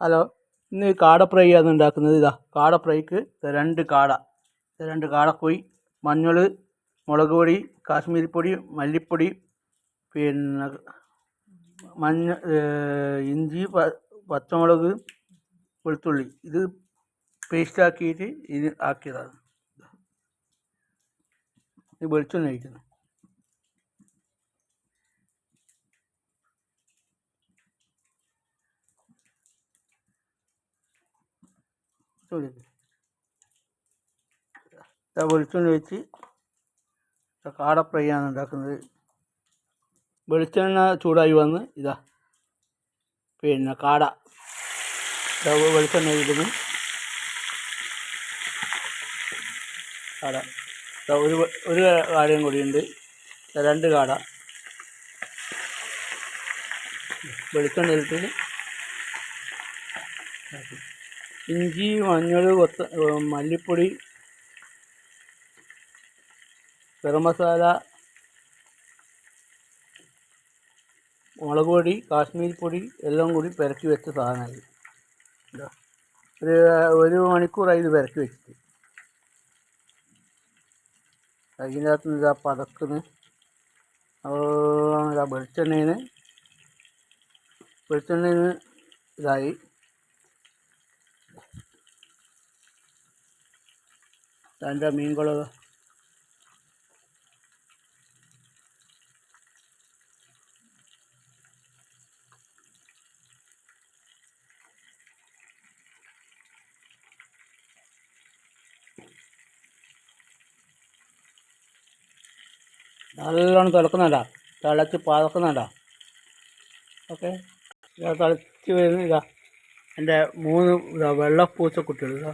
Hello ഇന്ന് കാട fry ആണ് ഉണ്ടാക്കുന്നത്. ഇതാ കാട ഫ്രൈക്ക് രണ്ട് കാട. രണ്ട് കാടക്കോഴി മഞ്ഞൾ മുളക് പൊടി കാശ്മീരി പൊടി മല്ലിപ്പൊടി പിന്നെ മഞ്ഞ ഇഞ്ചി പച്ചമുളക് വെളുത്തുള്ളി. ഇത് പേസ്റ്റാക്കിയിട്ട് ഇത് ആക്കിയതാണ്. ഇത്. വെളിച്ചെണ്ണ ഒഴിക്കുന്നു ഇതാ വെളിച്ചെണ്ണ വെച്ച് കാട ഉണ്ടാക്കുന്നത്. വെളിച്ചെണ്ണ ചൂടായി വന്ന് ഇതാ പിന്നെ കാട. വെളിച്ചെണ്ണ ഇടുന്നു. കാട. ഒരു ഒരു കാടയും കൂടിയുണ്ട്. രണ്ട് കാട. വെളിച്ചെണ്ണ ഇട്ടിട്ട് ഇഞ്ചി മഞ്ഞൾ കൊത്ത മല്ലിപ്പൊടി ഗരം മസാല മുളക് പൊടി കാശ്മീരി പൊടി എല്ലാം കൂടി പെരക്കി വെച്ച സാധനമായി ഒരു ഒരു മണിക്കൂറായി ഇത് പെരക്കി വെച്ചിട്ട്. അതിന്റെ അകത്ത് നിന്ന് ഇതാ പതക്കുന്നു. വെളിച്ചെണ്ണയിൽ വെളിച്ചെണ്ണയിൽ നിന്ന് ഇതായി. അതിന്റെ ಮೀನುಗಳು നല്ലോണം തിളക്കുന്നുണ്ട തിളച്ച് പതക്കുന്നുണ്ടാ ഓക്കെ? തിളച്ച് വരുന്ന ഇതാ. എന്റെ മൂന്ന് ഇതാ വെള്ള പൂച്ചക്കുട്ടികൾ ഇതാ.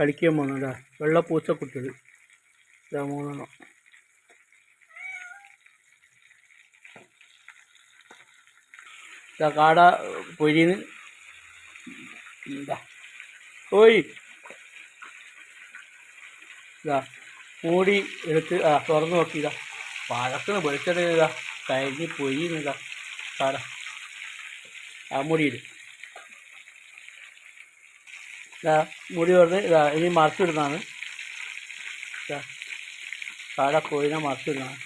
കളിക്കാൻ പോകുന്നുണ്ടാ വെള്ള പൂച്ചക്കുട്ടികൾ ഇതാ മൂന്നെണ്ണം. ഇതാ കാട പൊരിന്ന് ഇതാ. ഓയ്. ഇതാ. മൂടി എടുത്ത് ആ തുറന്ന് നോക്കിയതാ പഴത്തിന് ഇതാ. കഴിഞ്ഞ് പൊയ്യുന്നിതാ കാട. ആ മുടിയിൽ ഇതാ മുടി വെറുതെ ഇതാ ഇനി മറച്ചിടുന്നതാണ് ഇതാ കാട കോഴിനെ മറച്ചിടുന്നതാണ്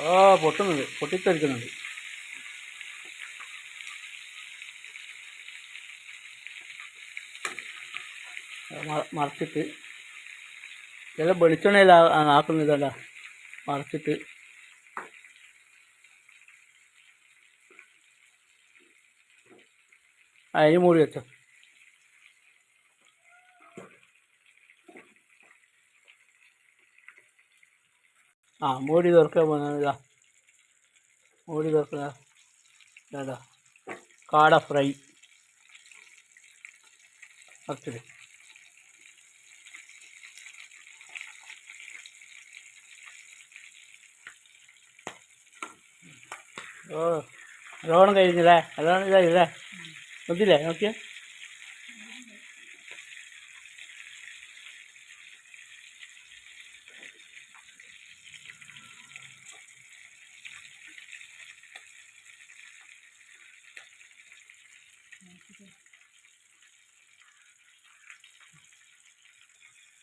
ഓ പൊട്ടുന്നുണ്ട്. പൊട്ടിത്തെറിക്കുന്നുണ്ട്. മ- മറച്ചിട്ട്. ചില വെളിച്ചെണ്ണയിൽ ഇതല്ല മറച്ചിട്ട്. അതിന് മൂടി വെച്ചോ. ആ മൂടി തുറക്കാൻ പോകുന്നത് മൂടി തുറക്കുക കാട ഫ്രൈ. മറച്ചിട്ട് ഓ നല്ലോണം കഴിഞ്ഞില്ലേ? നല്ലോണം ഇതായില്ലേ? ഒന്നില്ലേ നോക്കിയേ.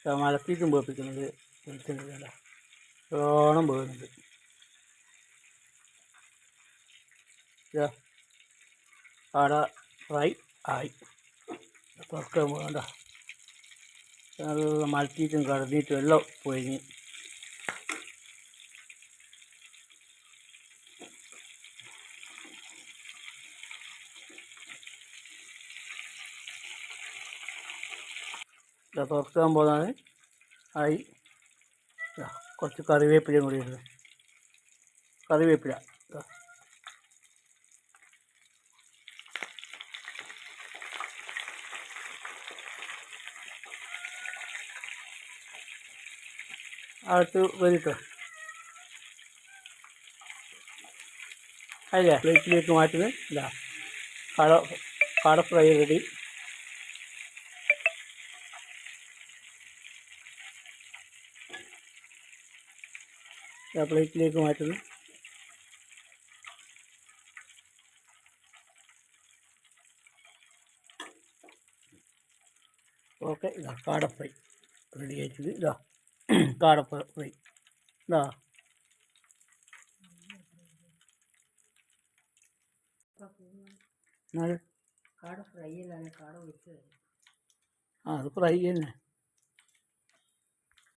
മലത്തിയിട്ടും പോപ്പിക്കുന്നത് വെളിച്ചെണ്ണ നല്ലോണം പോകുന്നുണ്ട് ഇതാ. അവിടെ ഫ്രൈ ആയി തുറക്കാൻ വേണ്ട നല്ല മലത്തിയിട്ടും കടന്നിട്ടും എല്ലാം പൊഴിഞ്ഞ് തുറക്കാൻ പോകുന്നത് ആയി കുറച്ച് കറിവേപ്പിലയും കൂടി കറിവേപ്പില അകത്ത് വരിട്ടോ അല്ലേ? പ്ലേറ്റിലേക്ക് മാറ്റുന്നത്. ഇല്ല കാട കാട ഫ്രൈ റെഡി. പ്ലേറ്റിലേക്ക് മാറ്റുന്നു ഓക്കെ ഇതാ കാട ഫ്രൈ റെഡി ആയിട്ടുണ്ട്. ഇതാ. കാട ഫ്രൈ എന്താ അത് ഫ്രൈ തന്നെ